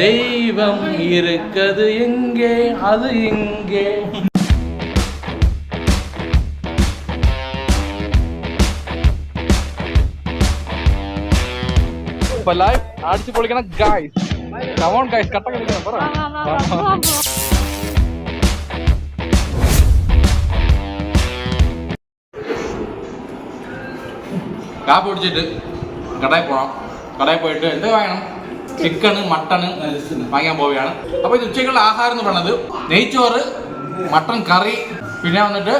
தெய்வம் இருக்கது எங்கே? அது இங்கே. இப்போ லைவ் அடிச்சு போலிக்கணும் காய்ஸ் கமான் காய்ஸ் கரெக்டாக கிடைக்கணும் பரவாயில்ல காப்பி குடிச்சிட்டு கடாய் போனோம். கடாய் போயிட்டு எந்த வாங்கணும் ചിക്കണ് മട്ടണ് വാങ്ങാൻ പോവുകയാണ്. അപ്പോൾ ഇത് ഉച്ചയ്ക്കുള്ള ആഹാരം എന്ന് പറയുന്നത് നെയ്ച്ചോറ് മട്ടൺ കറി പിന്നെ വന്നിട്ട്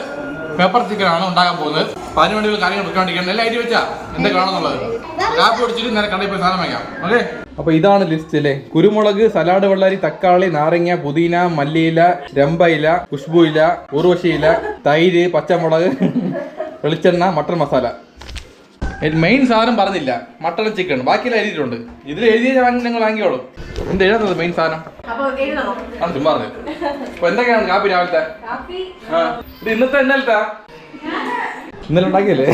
പെപ്പർ ആണ് ഉണ്ടാക്കാൻ പോകുന്നത്. അപ്പൊ അതിന് വേണ്ടി കാര്യങ്ങൾ വെക്കാണ്ടിരിക്കണം എല്ലാം എഴുതി വെച്ചാ എന്തൊക്കെയാണെന്നുള്ളത് കാപ്പി പിടിച്ചിട്ട് നേരെ കടയിൽ പോയി സാധനം വാങ്ങാം ഓക്കെ? അപ്പൊ ഇതാണ് ലിസ്റ്റ് അല്ലേ? കുരുമുളക് സലാഡ് വെള്ളരി തക്കാളി നാരങ്ങ പുതിന മല്ലിയില രമ്പയില ഖുഷ്ബു ഇല ഉർവശിയില തൈര് പച്ചമുളക് വെളിച്ചെണ്ണ മട്ടൺ മസാല. മെയിൻ സാധനം പറഞ്ഞില്ല. മട്ടൺ ചിക്കൻ ബാക്കിയെല്ലാം എഴുതിയിട്ടുണ്ട്. ഇതിൽ എഴുതിയ വാങ്ങി നിങ്ങൾ വാങ്ങിയോളൂ എന്ത് എഴുതുന്നത് മെയിൻ സാധനം? പറഞ്ഞു ചുമ്മാ പറഞ്ഞത് അപ്പൊ എന്തൊക്കെയാണ് കാപ്പി രാവിലത്തെ? ഇത് ഇന്നത്തെ എന്നാലത്തെ ഇന്നലെ ഉണ്ടാക്കിയല്ലേ?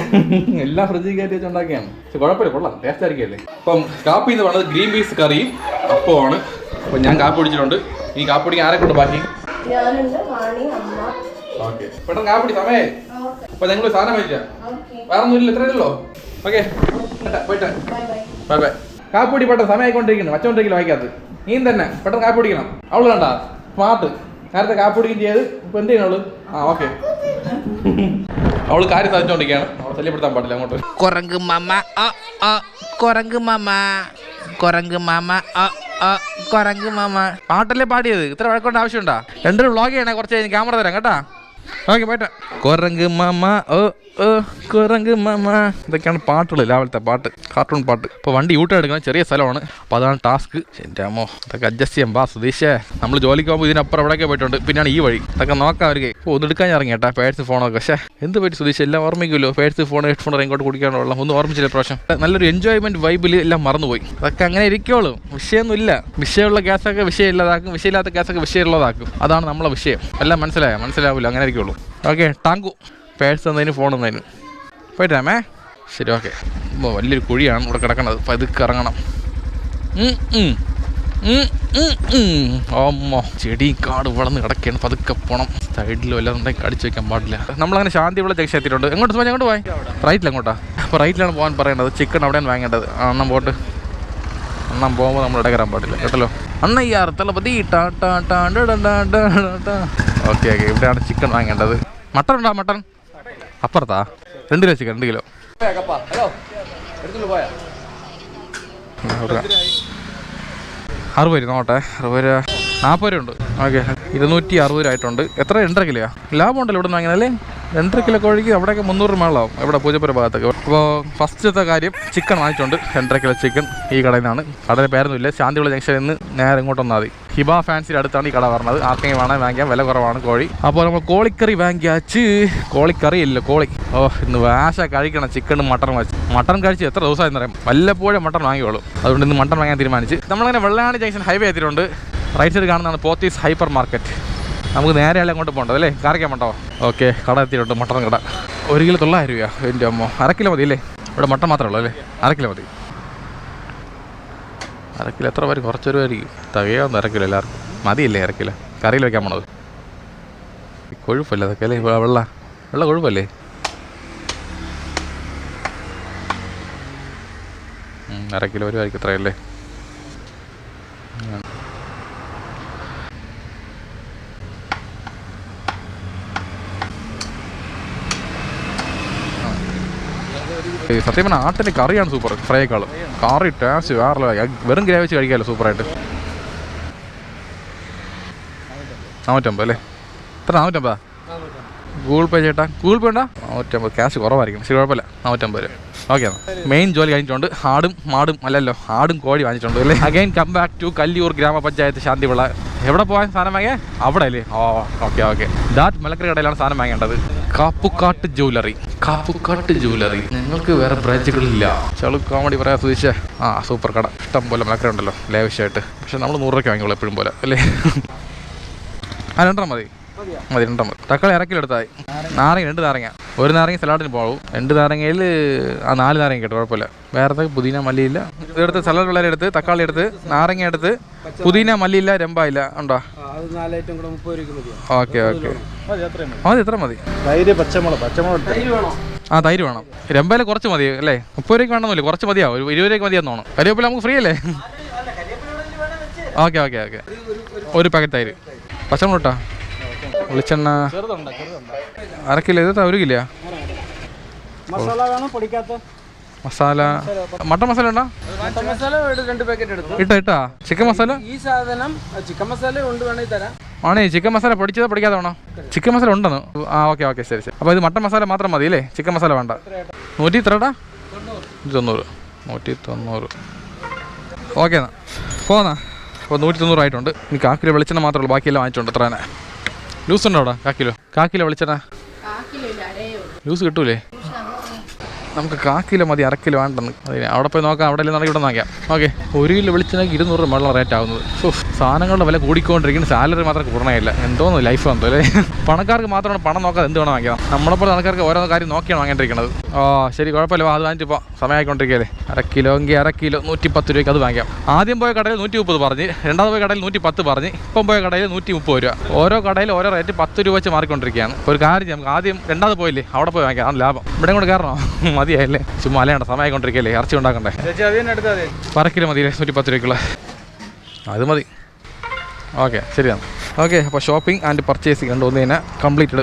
എല്ലാം ഫ്രിഡ്ജിൽ കയറ്റി വെച്ച് ഉണ്ടാക്കിയാണ്. പക്ഷെ കുഴപ്പമില്ല കൊള്ളാം. ടേസ്റ്റ് ആയിരിക്കല്ലേ അപ്പം കാപ്പി എന്ന് പറയുന്നത് ഗ്രീൻ പീസ് കറിയും അപ്പമാണ്. അപ്പം ഞാൻ കാപ്പി കുടിച്ചിട്ടുണ്ട്. ഈ കാപ്പി കുടിക്കാൻ ആരെ കൊണ്ട് ബാക്കി ഓക്കെ. പെട്ടെന്ന് കാപ്പിടി സമയേ അപ്പൊ ഞങ്ങൾ സാധനം വാങ്ങിക്കാം വേറെ ഒന്നുമില്ല ഇത്രയേ ഉള്ളൂ. ഓക്കെ. പോയിട്ട്. Bye bye. കാപ്പിടി പെട്ടെന്ന് സമയമായിക്കൊണ്ടിരിക്കുന്നു. വച്ചോണ്ടിരിക്കില്ല വായിക്കാത്ത നീ തന്നെ പെട്ടെന്ന് കാപ്പി കുടിക്കണം. അവൾ കണ്ട? സ്മാർട്ട് നേരത്തെ കാപ്പി കുടിക്കുകയും ചെയ്ത്. ഇപ്പൊ എന്ത് ചെയ്യണവൾ ആ ഓക്കെ. അവൾ കാര്യം സാധിച്ചോണ്ടിരിക്കുകയാണ്. അവളെ ശല്യപ്പെടുത്താൻ പാടില്ല അങ്ങോട്ട്. കുരങ്ങ് മാമ കുരങ്ങ് മാമ. കുരങ്ങ് മാമ കുരങ്ങ് മാമ. പാട്ടല്ലേ പാടിയത്? ഇത്ര വഴക്കൊണ്ട് ആവശ്യമുണ്ടോ? രണ്ടൊരു വ്ളോഗ് ചെയ്യണേ കുറച്ച് കഴിഞ്ഞ് ക്യാമറ തരാം കേട്ടാ? ഓക്കെ പോയിട്ട്. കുരങ്ങ് മാമ ഓ ഓ കുരങ്ങ് മാമ. ഇതൊക്കെയാണ് പാട്ടുകൾ രാവിലത്തെ പാട്ട് കാർട്ടൂൺ പാട്ട്. ഇപ്പോൾ വണ്ടി യൂട്ടേൺ എടുക്കുന്ന ചെറിയ സ്ഥലമാണ്. അപ്പോൾ അതാണ് ടാസ്ക് എന്റെ അമ്മോ ഇതൊക്കെ അഡ്ജസ്റ്റ് ചെയ്യാം ബാ സുധീഷേ. നമ്മൾ ജോലിക്ക് പോകുമ്പോൾ ഇതിനപ്പുറം എവിടെയൊക്കെ പോയിട്ടുണ്ട്. പിന്നെയാണ് ഈ വഴി. ഇതൊക്കെ നോക്കാം അവർക്ക്. ഒന്ന് എടുക്കാൻ ഇറങ്ങി കേട്ടാ പേഴ്സ് ഫോണൊക്കെ പക്ഷേ എന്ത് പറ്റി സുധീഷ്? എല്ലാം ഓർമ്മിക്കുമല്ലോ? പേഴ്സ് ഫോൺ ഹെഡ്ഫോൺ റെയിൻകോട്ട് കുടിക്കാനുള്ള ഒന്നും ഓർമ്മിച്ചില്ല പ്രാവശ്യം നല്ലൊരു എൻജോയ്മെന്റ് വൈബിൽ എല്ലാം മറന്നുപോയി. അതൊക്കെ അങ്ങനെ ഇരിക്കുള്ളൂ വിഷയമൊന്നുമില്ല. വിഷയമുള്ള ഗ്യാസൊക്കെ വിഷയമില്ലാതാക്കും. വിഷയമില്ലാത്ത ഗ്യാസൊക്കെ വിഷയമുള്ളതാക്കും. അതാണ് നമ്മളെ വിഷയം. എല്ലാം മനസ്സിലായോ? മനസ്സിലാവില്ല. അങ്ങനെ ഇരിക്കുള്ളൂ ഓക്കെ ടാങ്കു. പേഴ്സ് തന്നതിന് ഫോൺ തന്നതിന്. പോയിട്ടാമേ ശരി ഓക്കെ. വലിയൊരു കുഴിയാണ് ഇവിടെ കിടക്കണത്. പതുക്കെ ഇറങ്ങണം. ഓമ്മോ. അമ്മോ ചെടി കാട് വളർന്ന് കിടക്കുകയാണ് പതുക്കെ പോണം. സൈഡിൽ എല്ലാം ഉണ്ടെങ്കിൽ കടിച്ചു വെക്കാൻ പാടില്ല. നമ്മളങ്ങനെ ശാന്തിയുള്ള ജംഗ്ഷൻ എത്തിയിട്ടുണ്ട്. എങ്ങോട്ട് പോയി എങ്ങോട്ട് പോയി റൈറ്റിൽ അങ്ങോട്ടാ അപ്പോൾ റൈറ്റിലാണ് പോകാൻ പറയേണ്ടത് ചിക്കൻ അവിടെയാണ് വാങ്ങേണ്ടത്. ആ, പോട്ട്. അണ്ണം പോകുമ്പോൾ നമ്മൾ ഇടകരാൻ പാടില്ല കേട്ടല്ലോ? ടാ തലപതി ഓക്കെ ഓക്കെ ഇവിടെയാണ് ചിക്കൻ വാങ്ങേണ്ടത്. മട്ടൺ ഉണ്ടോ മട്ടൺ അപ്പുറത്താ. രണ്ട് കിലോ ചിക്കൻ രണ്ട് കിലോ. അറുപത് രൂപ നോട്ടെ അറുപത് രൂപ. നാൽപ്പത് രൂപ ഉണ്ട്. ഓക്കെ ഇരുന്നൂറ്റി അറുപത് രൂപ ആയിട്ടുണ്ട്. എത്ര? രണ്ടര കിലോയാ? ലാഭം ഉണ്ടല്ലോ ഇവിടെ നിന്ന് വാങ്ങിയാലേ രണ്ടര കിലോ കോഴിക്ക് അവിടെയൊക്കെ മുന്നൂറ് മേളാവും. ഇവിടെ പൂജപ്പുര ഭാഗത്തൊക്കെ. അപ്പോൾ ഫസ്റ്റത്തെ കാര്യം ചിക്കൻ വാങ്ങിച്ചിട്ടുണ്ട് രണ്ടര കിലോ ചിക്കൻ ഈ കടയിൽ നിന്നാണ് കടയുടെ പേരൊന്നുമില്ല. ശാന്തിയുള്ള ജംഗ്ഷനിൽ നിന്ന് നേരെ ഇങ്ങോട്ട് വന്നാൽ മതി ഹിബ ഫാൻസിയുടെ അടുത്താണ് ഈ കട പറഞ്ഞത്. ആർക്കെങ്കിലും വേണമെങ്കിൽ വാങ്ങിക്കാം. വില കുറവാണ് കോഴി. അപ്പോൾ നമ്മൾ കോളിക്കറി വാങ്ങിയാച്ച് കോളിക്കറി ഇല്ല കോളി. ഓ ഇന്ന് വാശ കഴിക്കണം. ചിക്കനും മട്ടൺ വെച്ച് മട്ടൺ കഴിച്ച് എത്ര ദിവസമായെന്ന് അറിയാം. വല്ലപ്പോഴും മട്ടൺ വാങ്ങിയുള്ളൂ. അതുകൊണ്ട് ഇന്ന് മട്ടൺ വാങ്ങാൻ തീരുമാനിച്ച്. നമ്മളങ്ങനെ വെള്ളാണി ജംഗ്ഷൻ ഹൈവേ എത്തിയിട്ടുണ്ട്. റൈറ്റ് സൈഡ് കാണുന്നതാണ് പോത്തീസ് ഹൈപ്പർ മാർക്കറ്റ് നമുക്ക് നേരെ അല്ല അങ്ങോട്ട് പോകണ്ടോ അല്ലേ? കാറിക്കാൻ പോണ്ടോ ഓക്കെ കട എത്തിയിട്ടുണ്ട് മട്ടൺ കട. ഒരു കിലോ തൊള്ളായിരം രൂപ എന്റെ അമ്മോ. അര കിലോ മതി അല്ലേ? ഇവിടെ മട്ടൺ മാത്രമേ ഉള്ളൂ അല്ലേ? അര കിലോ മതി. അര കിലോ എത്ര പേര്? കുറച്ച് രൂപയായിരിക്കും തികയാവുന്ന അര കിലോ എല്ലാവർക്കും. മതിയില്ലേ അര കിലോ? കറിയിൽ വെക്കാൻ പോണത്. കൊഴുപ്പല്ലേ അതൊക്കെ അല്ലേ? വെള്ള. വെള്ള കൊഴുപ്പല്ലേ? അര കിലോ വരുമായിരിക്കും എത്രയല്ലേ ഈ സത്യം പറഞ്ഞാൽ ആട്ടിന്റെ കറിയാണ് സൂപ്പർ ഫ്രൈയേക്കാളും കറി ടേസ്റ്റ് വേറെ. വെറും ഗ്രേ വെച്ച് കഴിക്കാമല്ലോ സൂപ്പറായിട്ട് നാനൂറ്റമ്പത് അല്ലേ? എത്ര നാനൂറ്റമ്പതാ? ഗൂഗിൾ പേ ചേട്ടാ ഗൂഗിൾ പേ ഉണ്ടോ? നാനൂറ്റമ്പത്. ക്യാഷ് കുറവായിരിക്കും. ശരി കുഴപ്പമില്ല. നാനൂറ്റമ്പത് രൂപ. ഓക്കെ എന്നാൽ മെയിൻ ജോലി കഴിഞ്ഞിട്ടുണ്ട്. ആടും മാടും അല്ലല്ലോ. ആടും കോഴി വാങ്ങിച്ചിട്ടുണ്ട് അല്ലേ? Again come back to Kalliyoor ഗ്രാമപഞ്ചായത്ത് ശാന്തിവിള എവിടെ പോകാൻ സാധനം വാങ്ങിയേ? അവിടെ അല്ലേ? ഓ ഓക്കെ ഓക്കെ ദാറ്റ് മലക്കറി കടയിലാണ് സാധനം വാങ്ങേണ്ടത്. കാപ്പുക്കാട്ട് ജ്വല്ലറി കാപ്പുക്കാട്ട് ജുവലറി ഞങ്ങൾക്ക് വേറെ ബ്രാഞ്ചുകളില്ല. ചളു കോമഡി പറയാൻ സുധിച്ചേ ആ സൂപ്പർ കട. ഇഷ്ടം പോലെ മലക്കര ഉണ്ടല്ലോ ലേവശ്യമായിട്ട് പക്ഷെ നമ്മൾ നൂറ് രൂപയ്ക്ക് വാങ്ങിക്കോളൂ എപ്പോഴും പോലെ അല്ലേ? ആ രണ്ടെണ്ണം മതി. മതി രണ്ടെണ്ണം മതി. തക്കാളി ഇറക്കിലെടുത്തായി നാരങ്ങ. രണ്ട് നാരങ്ങ. ഒരു നാരങ്ങ സലാഡിന് പോകും രണ്ട് നാരങ്ങയിൽ ആ നാല് നാരങ്ങ കേട്ടോ കുഴപ്പമില്ല. വേറെ പുതിന മല്ലിയില്ല. ഇതെടുത്ത് സലാഡ് വെള്ളരി എടുത്ത് തക്കാളി എടുത്ത് നാരങ്ങ എടുത്ത് പുതിന മല്ലിയില്ല രമ്പായില്ല. ഇല്ല ഉണ്ടോ ഓക്കെ ഓക്കെ. മതി എത്ര മതി. മതി ഇത്ര മതി. തൈര് പച്ചമുളക് പച്ചമുളക് ആ തൈര് വേണം. രമ്പയില കുറച്ച് മതി അല്ലേ? മുപ്പത് രൂപയ്ക്ക് വേണമെന്നില്ല കുറച്ച് മതിയാവും. ഒരു ഇരുപത് രൂപയ്ക്ക് മതിയാന്ന് തോന്നുന്നു. കരിവേപ്പില നമുക്ക് ഫ്രീ അല്ലേ ഓക്കെ ഓക്കെ ഓക്കെ. ഒരു പാക്കറ്റ് തൈര്. പച്ചമുളക് ഇട്ടാ. വെളിച്ചെണ്ണ. അരക്കില്ല? ഇത് ഒരു കിലോ മസാല. മട്ടൻ മസാല ഉണ്ടോ? മസാല ഒരു രണ്ട് പാക്കറ്റ് എടുത്തു. ഇട്ടാ ഇട്ടാ. ചിക്കൻ മസാല? ഈ സാധനം ചിക്കൻ മസാല ഉണ്ട് വേണമെങ്കിൽ തരാം. ആണേ ചിക്കൻ മസാല പൊടിച്ചതോ പൊടിക്കാതെ വേണോ ചിക്കൻ മസാല ഉണ്ടെന്ന്. ആ ഓക്കെ ഓക്കെ ശരി ശരി. അപ്പോൾ ഇത് മട്ടൻ മസാല മാത്രം മതി അല്ലേ? ചിക്കൻ മസാല വേണ്ട. നൂറ്റി ഇത്രടാ തൊണ്ണൂറ് നൂറ്റി തൊണ്ണൂറ് ഓക്കെ എന്നാ. പോന്നാ. അപ്പോൾ നൂറ്റി തൊണ്ണൂറായിട്ടുണ്ട് ഇനി കാക്കിലോ വെളിച്ചെണ്ണ മാത്രമേ ഉള്ളൂ. ബാക്കിയെല്ലാം വാങ്ങിച്ചിട്ടുണ്ട് എത്ര തന്നെ ലൂസ് ഉണ്ടോ അവിടെ? കാക്കിലോ? കാക്കിലോ വിളിച്ചടാ. ലൂസ് കിട്ടൂലേ? നമുക്ക് കാ കിലോ മതി അര കിലോ അതെ അവിടെ പോയി നോക്കാം അവിടെ എല്ലാം ഇവിടെ നോക്കാം ഓക്കെ ഒരു കിലോ വെളിച്ചെണ്ണയ്ക്ക് ഇരുന്നൂറ് രൂപ വെള്ളം റേറ്റ് ആവുന്നത്. സോ സാധനങ്ങളുടെ വില കൂടിക്കൊണ്ടിരിക്കുന്ന. സാലറി മാത്രം കൂടണേയില്ല എന്തോന്നു ലൈഫ് എന്തോ അല്ലേ? പണക്കാർക്ക് മാത്രമാണ് പണം നോക്കാതെ എന്ത് വേണം വാങ്ങിക്കാം നമ്മളെപ്പോലെ ആൾക്കാർക്ക് ഓരോ കാര്യം നോക്കിയാണ് വാങ്ങിയിരിക്കുന്നത് ഓ ശരി കുഴപ്പമില്ല. അത് വാങ്ങിച്ച് ഇപ്പോൾ സമയമായിക്കൊണ്ടിരിക്കുകയല്ലേ? അര കിലോ എങ്കിൽ അര കിലോ നൂറ്റി പത്ത് രൂപയ്ക്ക് അത് വാങ്ങിക്കാം. ആദ്യം പോയ കടയിൽ നൂറ്റി മുപ്പത് പറഞ്ഞ് രണ്ടാമത് പോയ കടയിൽ നൂറ്റി പത്ത് പറഞ്ഞ് ഇപ്പം പോയ കടയിൽ നൂറ്റി മുപ്പത് രൂപ. ഓരോ കടയിൽ ഓരോ റേറ്റ് പത്ത് രൂപ വെച്ച് മാറിക്കൊണ്ടിരിക്കുകയാണ്. ഒരു കാര്യം നമുക്ക് ആദ്യം രണ്ടാമത് പോയില്ലേ അവിടെ പോയി വാങ്ങിക്കാം. ലാഭം. ഇവിടെ കൂടെ കയറണോ? മതിയായില്ലേ? ചുമ്മാ അലയണ്ട സമയമായിക്കൊണ്ടിരിക്കല്ലേ ഇറച്ചി ഉണ്ടാക്കണ്ടേ? ചേച്ചി അത് തന്നെ എടുത്താൽ മതി. അര കിലോ മതിയില്ലേ നൂറ്റി പത്ത് രൂപയ്ക്കുള്ള. അത് മതി. ഓക്കെ ശരിയാണ്. ഓക്കെ അപ്പോൾ ഷോപ്പിംഗ് ആൻഡ് പർച്ചേസിങ് ഉണ്ട് ഒന്ന് തന്നെ കംപ്ലീറ്റഡ്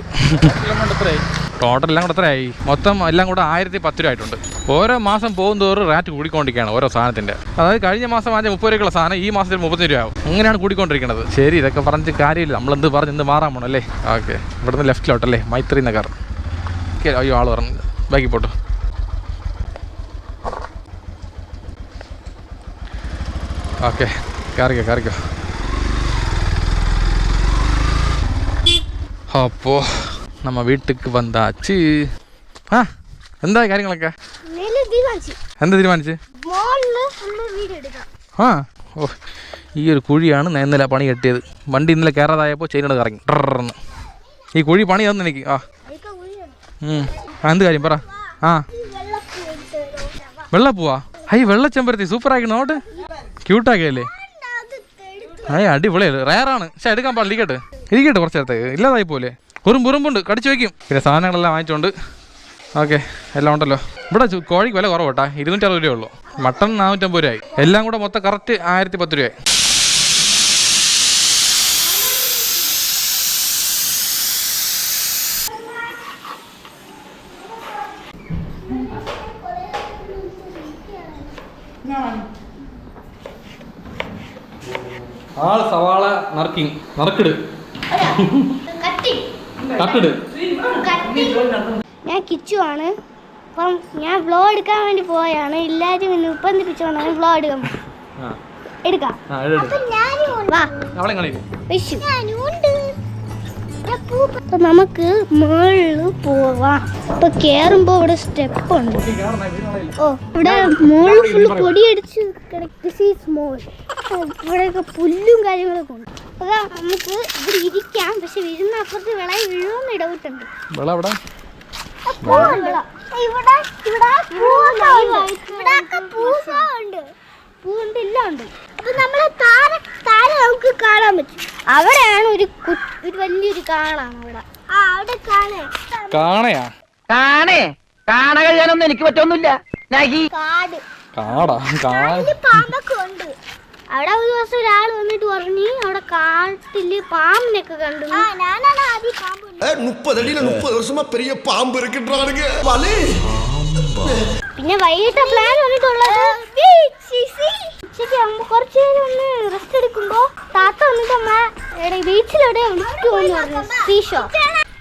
ടോട്ടൽ എല്ലാം കൂടെ എത്രയായി? മൊത്തം എല്ലാം കൂടെ ആയിരത്തി പത്ത് രൂപ ആയിട്ടുണ്ട്. ഓരോ മാസം പോകും തോറും റാറ്റ് കൂടിക്കൊണ്ടിരിക്കുകയാണ് ഓരോ സാധനത്തിന്റെ അതായത് കഴിഞ്ഞ മാസം വാങ്ങിയ മുപ്പത് രൂപയ്ക്കുള്ള സാധനം ഈ മാസത്തിൽ മുപ്പത്തഞ്ച് രൂപ ആവും. അങ്ങനെയാണ് കൂടിക്കൊണ്ടിരിക്കുന്നത്. ശരി ഇതൊക്കെ പറഞ്ഞ് കാര്യമില്ല. നമ്മളെന്ത് പറഞ്ഞ് എന്ത് മാറാൻ പോകണം അല്ലേ ഓക്കെ. ഇവിടുന്ന് ലെഫ്റ്റിലോട്ടല്ലേ മൈത്രി നഗർ. ഓക്കെ അയ്യോ ആൾ പറഞ്ഞു ബാക്കി പോട്ടു. ഓക്കെ കയറിക്കോ കയറിക്കോ അപ്പോ നമ്മ വീട്ടുക്ക് വന്നാച്ച് ആ എന്താ കാര്യങ്ങളൊക്കെ എന്താ തീരുമാനിച്ച് ആ ഓ ഈ ഒരു കുഴിയാണ് ഞാൻ ഇന്നലെ പണി കെട്ടിയത് വണ്ടി ഇന്നലെ കയറാതായപ്പോൾ ചെയിനോട് കറങ്ങി ടർന്ന് ഈ കുഴി പണി തന്നു എനിക്ക് ആ ഉം. ആ എന്ത് കാര്യം പറ ആ വെള്ളപ്പൂവാ ഹൈ വെള്ളച്ചെമ്പരത്തി സൂപ്പർ ആക്കിണോ നോട്ട് ക്യൂട്ടാക്കിയല്ലേ അയ്യ അടിപൊളിയല്ലേ റയറാണ് പക്ഷെ എടുക്കാൻ പാടില്ല. ഇരിക്കട്ടെ. ഇരിക്കട്ടെ കുറച്ച് നേരത്തേക്ക് ഇല്ലാതായി പോലെ ഉറുമ്പ് ഉറുമ്പുണ്ട് കടിച്ചു വയ്ക്കും. പിന്നെ സാധനങ്ങളെല്ലാം വാങ്ങിച്ചോണ്ട്. ഓക്കെ എല്ലാം ഉണ്ടല്ലോ. ഇവിടെ കോഴിക്ക് വില കുറവ് കേട്ടാ. ഇരുന്നൂറ്റി അറുപത് രൂപയേ ഉള്ളൂ. മട്ടൺ നാനൂറ്റമ്പത് രൂപയായി. എല്ലാം കൂടെ മൊത്തം കറക്റ്റ് ആയിരത്തി പത്ത് രൂപയായി. ആൾ സവാള നറുക്കിങ് നറുക്കിട്. കട്ടിട് ഞാൻ കിച്ചു ആണ് അപ്പം ഞാൻ വ്ലോഗ് എടുക്കാൻ വേണ്ടി പോയാണ്. എല്ലാവരും എന്നെ നിർബന്ധിപ്പിച്ചുകൊണ്ടാണ് വ്ലോഗ് എടുക്കാൻ പോ- ആ. എടുക്കാം. അപ്പൊ നമുക്ക് മുകളിൽ പോവാം. ഇപ്പൊ കേറുമ്പോ ഇവിടെ സ്റ്റെപ്പ് ഉണ്ട്. ഓ ഇവിടെ മുകളിൽ ഫുള്ള് പൊടിയടിച്ച് മോൾ. ഇവിടെയൊക്കെ പുല്ലും കാര്യങ്ങളൊക്കെ ഉണ്ട്. അതാ നമുക്ക് ഇവിടെ ഇരിക്കാം. പക്ഷെ വീഴുന്ന അപ്പുറത്ത് വിള വീഴുമെന്ന് ഇടവിട്ടുണ്ട്. വിള? അവിടെ ഇവിടെ ഇവിടെ പൂവുണ്ട് എല്ലാം ഉണ്ട്. അപ്പൊ നമ്മളെ താര താര നമുക്ക് കാണാൻ പറ്റും. അവിടെയാണ് ഒരു ഒരു വലിയൊരു കാണാണ് അവിടെ. ആ അവിടെ കാണേ. കാണയാ? കാണേ. എനിക്ക് പറ്റൊന്നുമില്ല. കാട്. കാടാ പാമ്പൊക്കെ ഉണ്ട്. അവിടെ ഒരു ദിവസം ഒരാൾ വന്നിട്ട് പറഞ്ഞു അവിടെ കാട്ടിൽ പാമ്പിനൊക്കെ കണ്ടു. മുപ്പതടിയില മുപ്പത് വർഷമാ പെരിയ പാമ്പ് ഇറക്കിട്ടാണെങ്കിൽ പിന്നെ വൈകിട്ട് പ്ലാൻ വന്നിട്ടുള്ളത്. ഉച്ചയ്ക്ക് കുറച്ച് നേരം ഒന്ന് റെസ്റ്റ് എടുക്കുമ്പോ താത്ത വന്നിട്ട് അമ്മ ബീച്ചിലൂടെ വിളിച്ചു പോകുന്നു സീഷോ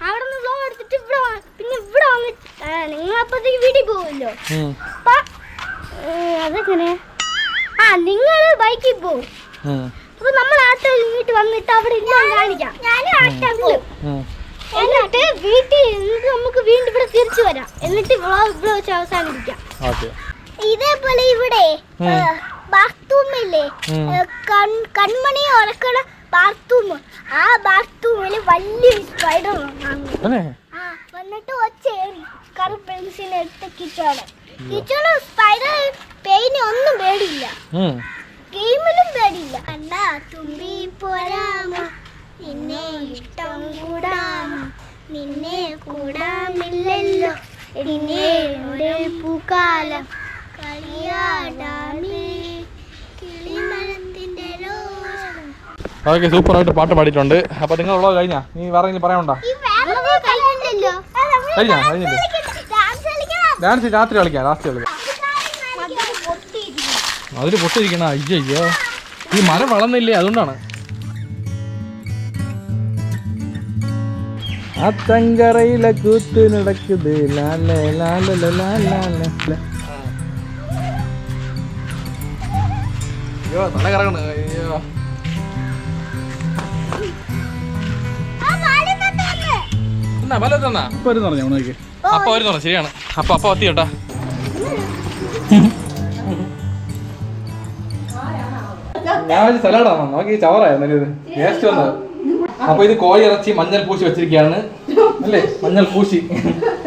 അവിടെ നിന്ന് ബ്ലോഗ് എടുത്തിട്ട് ഇവിടെ പിന്നെ ഇവിടെ വന്നിട്ട് നിങ്ങൾ അപ്പത്തേക്ക് വീട്ടിൽ പോകുമല്ലോ അപ്പൊ ആ നിങ്ങൾ ബൈക്കിൽ പോകും അപ്പൊ നമ്മൾ ആട്ടോ ഇങ്ങോട്ട് വന്നിട്ട് അവിടെ ഇല്ല കാണിക്കാം. ഞാനും ആട്ടം പോകും എന്നിട്ട് വീട്ടിൽ എന്നിട്ട് നമുക്ക് വീണ്ടും ഇവിടെ തിരിച്ചു വരാം. എന്നിട്ട് വ്ളോഗ് ഇവിടെ വെച്ച് അവസാനിപ്പിക്കാം. ഓക്കെ ഇതേപോലെ ഇവിടെ ബാത്റൂമില്ലേ? കൺമണി ഉറക്കണ ബാത്റൂം. ആ ബാത്റൂമിൽ വലിയ സ്പൈഡർ വന്നിട്ട് ഒച്ചേറി കറു പെൻസിൽ എടുത്ത് കിച്ചോടെ കിച്ചോടെ സ്പൈഡർ പെയിന് ഒന്നും പേടിയില്ല. ഗെയിമിലും പേടിയില്ല. കണ്ട തുമ്പി പോരാമോ നിന്നെ ഇഷ്ടം കൂടാമോ നിന്നെ കൂടാമില്ലല്ലോ. നിന്നെ ഒരു പൂക്കാലം കളിയാടാമേ. കിളിമരത്തിന്റെ അതൊക്കെ സൂപ്പറായിട്ട് പാട്ട് പാടിയിട്ടുണ്ട്. അപ്പൊ നിങ്ങൾ ഉള്ളത് കഴിഞ്ഞാ? നീ വേറെ എന്തെങ്കിലും പറയാനുണ്ടോ? കഴിഞ്ഞാ? കഴിഞ്ഞില്ലേ? ഡാൻസ് രാത്രി കളിക്കാം ലാസ്റ്റ് കളിക്കാം. അതിൽ പൊട്ടിരിക്കണ അയ്യോ അയ്യോ ഈ മരം വളർന്നില്ലേ അതുകൊണ്ടാണ്. അത്തങ്കറയിലെ കൂത്ത് നടക്കുത് ലാലേ ലാലല ലാലാല. അയ്യോ തല കറങ്ങണ അയ്യോ. ആ ശരിയാണ്. അപ്പൊ അപ്പൊ എത്തി കേട്ടാ ഞാൻ സലാഡാണോ നോക്കി ചവറായിരുന്നു ഇത്. ടേസ്റ്റ് വന്നത്. അപ്പൊ ഇത് കോഴി ഇറച്ചി മഞ്ഞൾ പൂശി വെച്ചിരിക്കുകയാണ്. അല്ലേ? മഞ്ഞൾ പൂശി.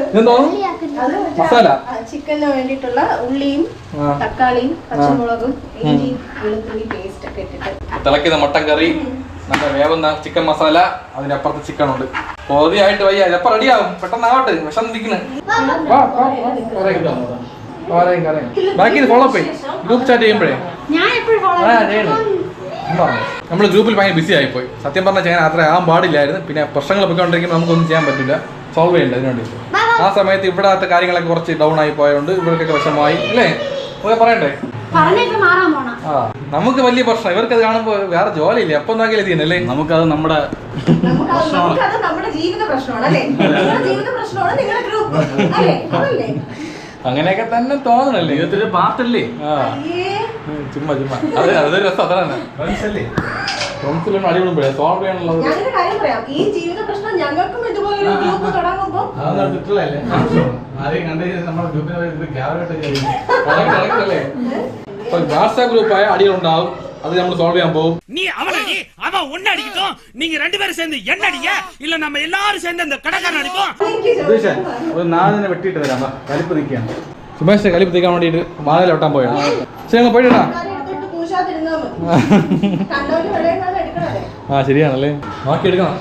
ഇതെന്തോ? മസാല. ചിക്കന് വേണ്ടിയിട്ടുള്ള ഉള്ളിയും തക്കാളിയും പച്ചമുളകും ഇഞ്ചിയും വെളുത്തുള്ളി പേസ്റ്റ് ഒക്കെ ഇട്ടിട്ട്. തിളക്കുന്ന മട്ടൻ കറി നമ്മുടെ വേവുന്ന ചിക്കൻ മസാല അതിനപ്പുറത്ത് ചിക്കൻ ഉണ്ട്. കോതിയായിട്ട് വയ്യ. ഇതപ്പം റെഡിയാവും പെട്ടെന്ന് ആവട്ടെ വിഷം നിൽക്കുന്നു ബാക്കി ഫോളോ അപ്പ് ഗ്രൂപ്പ് ചാറ്റ് ചെയ്യുമ്പോഴേ. നമ്മൾ ഗ്രൂപ്പിൽ ഭയങ്കര ബിസി ആയിപ്പോയി. സത്യം പറഞ്ഞാൽ ചെയ്യാൻ അത്ര ആകാൻ പാടില്ലായിരുന്നു. പിന്നെ പ്രശ്നങ്ങൾ പൊയ്ക്കൊണ്ടിരിക്കുമ്പോൾ നമുക്കൊന്നും ചെയ്യാൻ പറ്റില്ല. സോൾവ് ചെയ്യണ്ട അതിനുവേണ്ടി ആ സമയത്ത് ഇവിടത്തെ കാര്യങ്ങളൊക്കെ കുറച്ച് ഡൗൺ ആയി പോയതുകൊണ്ട് ഇവർക്കൊക്കെ വിഷമമായി. അല്ലേ? ഓക്കെ പറയണ്ടേ ആ നമുക്ക് വലിയ പ്രശ്നം. ഇവർക്ക് അത് കാണുമ്പോൾ വേറെ ജോലിയില്ല. എപ്പം നോക്കിയാലും ചെയ്യുന്നല്ലേ നമുക്കത് നമ്മുടെ ജീവിത പ്രശ്നമാണ് അല്ലേ? ജീവിത പ്രശ്നമാണ് നിങ്ങളുടെ ഗ്രൂപ്പ് അല്ലേ? അങ്ങനെയൊക്കെ തന്നെ തോന്നണല്ലേ? ജീവിതത്തിന്റെ പാട്ടല്ലേ ചുമ്മാ ചുമ്മാ. അത് അതൊരു രസം അതാണ്. ഫ്രണ്ട്സിലൊന്നും അടിപൊളിപ്പോഴേ സോൾവ് ചെയ്യാനുള്ളത് ഞാനൊരു കാര്യം പറയാം. ഈ ജീവിത പ്രശ്നം ഞങ്ങൾക്കും ഇതുപോലൊരു ഗ്രൂപ്പ് തുടങ്ങുമ്പോ വാട്സാപ്പ് ഗ്രൂപ്പായ അടികളുണ്ടാവും. അത് നമ്മൾ സോൾവ് ചെയ്യാൻ പോകും நீ அவனை அடி அவன் ஒன்னு அடிக்கட்டும் நீங்க ரெண்டு பேரும் சேர்ந்து என்ன அடிங்க இல்ல நம்ம எல்லாரும் சேர்ந்து அந்த கடைக்காரன் அடிப்போம் ഒരു നാലിനെ വെട്ടിയിട്ട് തരാം വാ, കലിപ്പ് നിൽക്കുകയാണ് സുമേഷിനെ കലിപ്പ് തീക്കാൻ വേണ്ടിയിട്ട് മാതല വെട്ടാൻ പോയാണ് ശരി അങ്ങ് പോയിട്ടാ എടുത്തിട്ട് പൂശാതിരുന്നാ മതി കണ്ടവര് വെള്ളയെക്കാളും എടുക്കണല്ലേ ആ ശരിയാണല്ലേ നോക്കി എടുക്കണം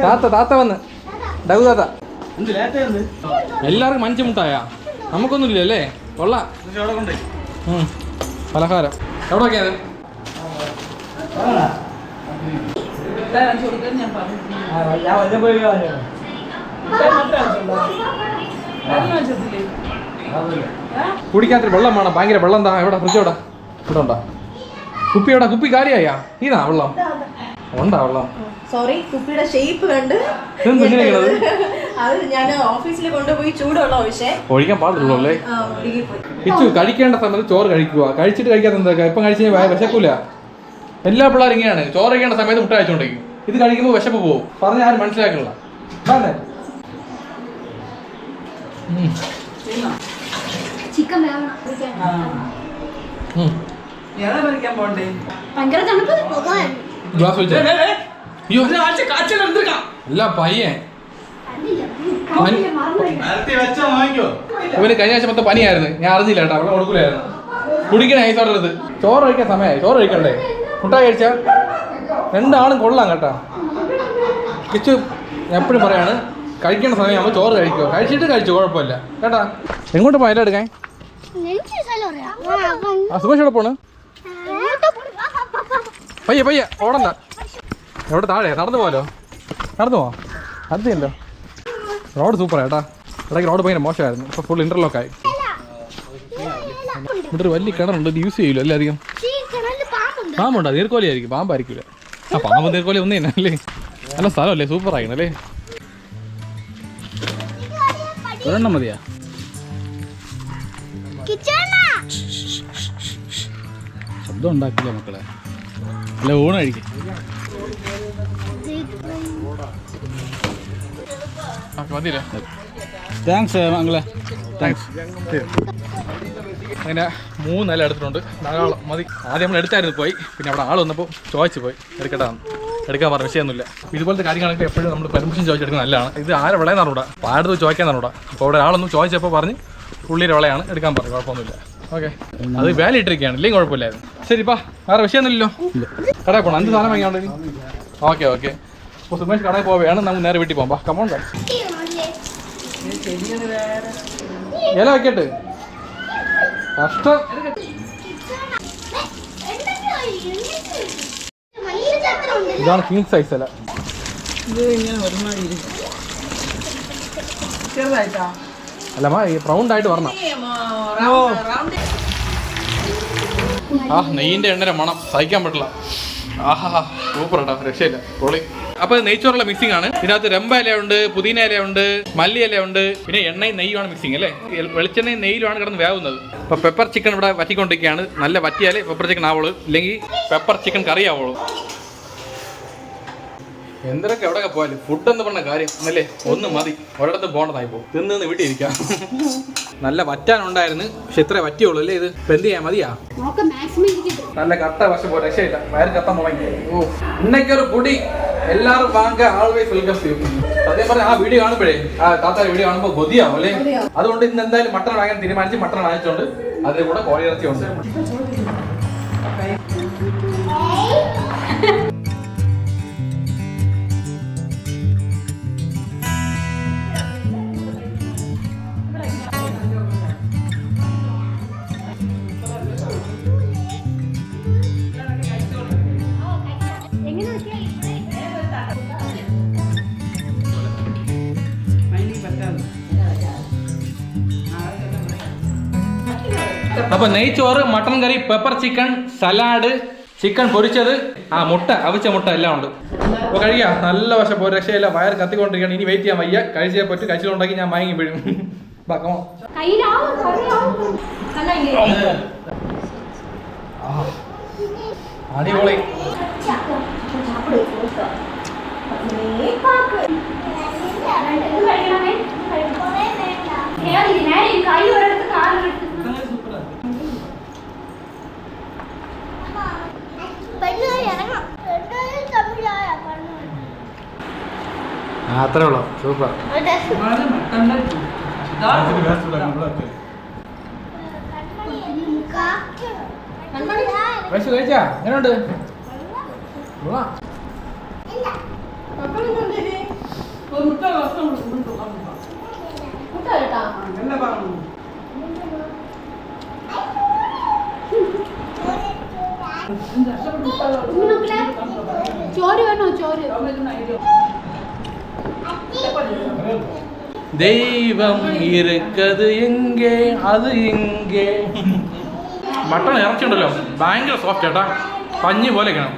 താത്ത താത്ത വന്ന് ഡൗ താത്ത എന്ത് ലേറ്റ് എന്ത് എല്ലാവർക്കും മഞ്ച് മുട്ടായ നമുക്കൊന്നുമില്ല അല്ലേ കൊള്ളാം ഉം. പലഹാരം എവിടെ നോക്കിയത് കുടിക്കാത്തൊരു വെള്ളം വേണം. ഭയങ്കര വെള്ളം എന്താ എവിടെ? ഫ്രിഡ്ജ് എവിടെ? ഇവിടെ ഉണ്ടോ? കുപ്പി എവിടെ? കുപ്പി കാര്യായാ ഇതാ വെള്ളം. ഉണ്ടാ വെള്ളം? സോറി കുപ്പിയുടെ ഷേപ്പ് കണ്ട്? അത് ഞാൻ ഓഫീസിൽ കൊണ്ടുപോയി ചൂടുള്ള പക്ഷേ ഒഴിക്കാൻ പാടുള്ളൂ അല്ലേ? ഇച്ചു കഴിക്കേണ്ട സമയത്ത് ചോറ് കഴിക്കുക. കഴിച്ചിട്ട് കഴിക്കാത്ത എന്താ? ഇപ്പം കഴിച്ചാൽ കഴിഞ്ഞാൽ വിശക്കൂല? എല്ലാ പിള്ളേരും ഇങ്ങനെയാണ്. ചോറ് കഴിക്കേണ്ട സമയത്ത് മുട്ട അയച്ചുകൊണ്ടിരിക്കും ഇത് കഴിക്കുമ്പോൾ വിശപ്പ് പോകും. പറഞ്ഞ ആരും മനസ്സിലാക്കില്ല അതെ ചിക്കൻ ഗ്ലാസ് അല്ല പയ്യൻ. പനി- ഇവന് കഴിഞ്ഞ ആഴ്ച മൊത്തം പനിയായിരുന്നു. ഞാൻ അറിഞ്ഞില്ല കേട്ടോ. അവിടെ കൊടുക്കൂലായിരുന്നു. കുടിക്കണേ ഐസ് ചോറ് കഴിക്കാൻ സമയമായി. ചോറ് കഴിക്കണ്ടേ? മുട്ടായി കഴിച്ച രണ്ടാളും കൊള്ളാം കേട്ടാ. കിച്ചു എപ്പോഴും പറയാണ് കഴിക്കേണ്ട സമയമാകുമ്പോൾ ചോറ് കഴിക്കുക കഴിച്ചിട്ട് കഴിച്ചു കുഴപ്പമില്ല. കേട്ടാ? എങ്ങോട്ട് പോയാലും എടുക്കാൻ? ആ എവിടെ പോണ്? പയ്യ പയ്യ ഓടണ്ട. എവിടെ താഴെ? നടന്നു പോലോ നടന്നു പോ അടുത്തില്ലോ റോഡ് സൂപ്പർ കേട്ടാ. ഇടയ്ക്ക് റോഡ് ഭയങ്കര മോശമായിരുന്നു. ഇപ്പോൾ ഫുൾ ഇന്റർലോക്ക് ആയി. ഇവിടെ ഒരു വലിയ കിണറുണ്ട്. ഇത് യൂസ് ചെയ്യില്ല അല്ലേ അധികം പാമ്പുണ്ട്? നീർക്കോലി ആയിരിക്കും പാമ്പായിരിക്കില്ല ആ പാമ്പ് നീർക്കോലി തന്നെ അല്ലേ? നല്ല സ്ഥലമല്ലേ? സൂപ്പർ ആയിക്കണല്ലേ ഒരെണ്ണം മതിയാ? ശബ്ദം ഉണ്ടാക്കില്ല മക്കളെ. അല്ല ഊണായിരിക്കും താങ്ക്സ് മംഗളെ താങ്ക്സ് അങ്ങനെ മൂന്ന് നില എടുത്തിട്ടുണ്ട്. ധാരാളം. മതി. ആദ്യം നമ്മൾ എടുത്തായിരുന്നു പോയി. പിന്നെ അവിടെ ആൾ വന്നപ്പോൾ ചോദിച്ചു പോയി. എടുക്കട്ടാന്ന്. എടുക്കാൻ പറഞ്ഞു വിഷയമൊന്നുമില്ല. ഇതുപോലത്തെ കാര്യങ്ങളൊക്കെ എപ്പോഴും നമ്മൾ പെർമിഷൻ ചോദിച്ചെടുക്കുന്നത് നല്ലതാണ്. ഇത് ആരെ വിളയെന്ന് അറിഞ്ഞൂടാ പാടത്ത് ചോദിക്കാൻ അറിഞ്ഞൂടാ? അപ്പോൾ അവിടെ ആളൊന്നും ചോദിച്ചപ്പോൾ പറഞ്ഞ് പുള്ളിയുടെ വിളയാണ് എടുക്കാൻ പറഞ്ഞു. കുഴപ്പമൊന്നുമില്ല. ഓക്കെ അത് വേല ഇട്ടിരിക്കുകയാണ്. ഇല്ലെങ്കിൽ കുഴപ്പമില്ലായിരുന്നു. ശരിപ്പാ വേറെ വിഷയമൊന്നുമില്ലല്ലോ? കടയിൽ പോകണം അഞ്ച് സാധനം വാങ്ങിയാണ്ട് ഓക്കെ ഓക്കെ അപ്പോൾ സുമേഷ് കടയിൽ പോവുകയാണ് നമുക്ക് നേരെ വീട്ടിൽ പോകാം കമോൺ ഇല വെക്കട്ടെ. കഷ്ടം. ഇതാണ് കിങ് സൈസ് അല്ല. അല്ലമ്മ ഈ റൗണ്ട് ആയിട്ട് വരണം. ആ നെയ്യിന്റെ എണ്ണര മണം സഹിക്കാൻ പറ്റില്ല. ആഹാ സൂപ്പർ കേട്ടോ രക്ഷയില്ല. പൊളി. അപ്പൊ നെയ്ച്ചോറുള്ള മിക്സിംഗ് ആണ്. ഇതിനകത്ത് രമ്പ ഇലയുണ്ട് പുതിന ഇലയുണ്ട് മല്ലി ഇലയുണ്ട്. പിന്നെ എണ്ണയും നെയ്യുമാണ് മിക്സിംഗ് അല്ലേ? വെളിച്ചെണ്ണയും നെയ്യിലുമാണ് കിടന്ന് വേവുന്നത്. അപ്പൊ പെപ്പർ ചിക്കൻ ഇവിടെ വറ്റിക്കൊണ്ടിരിക്കുകയാണ്. നല്ല വറ്റിയാലേ പെപ്പർ ചിക്കൻ ആവുള്ളൂ. ഇല്ലെങ്കിൽ പെപ്പർ ചിക്കൻ കറി ആവുള്ളൂ. എന്തൊക്കെ എവിടെയൊക്കെ പോയാലും ഫുഡ് എന്ന് പറഞ്ഞ കാര്യം അല്ലേ ഒന്ന് മതി. ഒരിടത്ത് പോണതായി പോകും. തിന്ന് നിന്ന് വീട്ടിൽ ഇരിക്കാം. നല്ല വറ്റാനുണ്ടായിരുന്നു പക്ഷെ ഇത്രേ പറ്റിയുള്ളൂ അല്ലേ ഇത്? ഇപ്പൊ എന്ത് ചെയ്യാൻ മതിയാ? നല്ല കട്ട വശം പോലെ രക്ഷയില്ല. വയറ് കത്ത മുളങ്ങി ഓ. ഇന്നൊക്കെ പൊടി. എല്ലാവരും വാങ്ങ ആൾവേസ് വെൽക്കം ചെയ്യും സത്യം പറഞ്ഞാൽ ആ വീഡിയോ കാണുമ്പോഴേ ആ താത്താരെ വീഡിയോ കാണുമ്പോൾ കൊതിയാവും അല്ലേ? അതുകൊണ്ട് ഇന്ന് എന്തായാലും മട്ടൺ വാങ്ങാൻ തീരുമാനിച്ച് മട്ടൺ വാങ്ങിച്ചോണ്ട് അതിൽ കൂടെ കോഴി ഇറച്ചി ഉണ്ട് അപ്പൊ നെയ്ച്ചോറ് mutton curry pepper chicken salad chicken പൊരിച്ചത് ആ മുട്ട അവിച്ച മുട്ട എല്ലാം ഉണ്ട് അപ്പൊ കഴിയാ നല്ല വശം ഒരു രക്ഷയില്ല വയർ കത്തിക്കൊണ്ടിരിക്കുകയാണ് ഇനി വെയിറ്റ് ചെയ്യാൻ വയ്യ കഴിച്ചേ പറ്റും കഴിച്ചിട്ടുണ്ടെങ്കിൽ ഞാൻ വാങ്ങി വീഴും ബാ, come on. അടിപൊളി കൈ ഒരിടത്ത് കാലെടുത്ത് അത്രേ ഉള്ളൂ സൂപ്പർ. കഴിച്ചു കഴിച്ചാ? എങ്ങനെയുണ്ട്? കൊള്ളാം. ചോറ് വേണോ ചോറ് ദൈവം ഇരിക്കത് എങ്കേ അത് എങ്കേ മട്ടൺ ഇറച്ചിണ്ടല്ലോ. ഭയങ്കര സോഫ്റ്റ് ചേട്ടാ പഞ്ഞി പോലെ കാണാം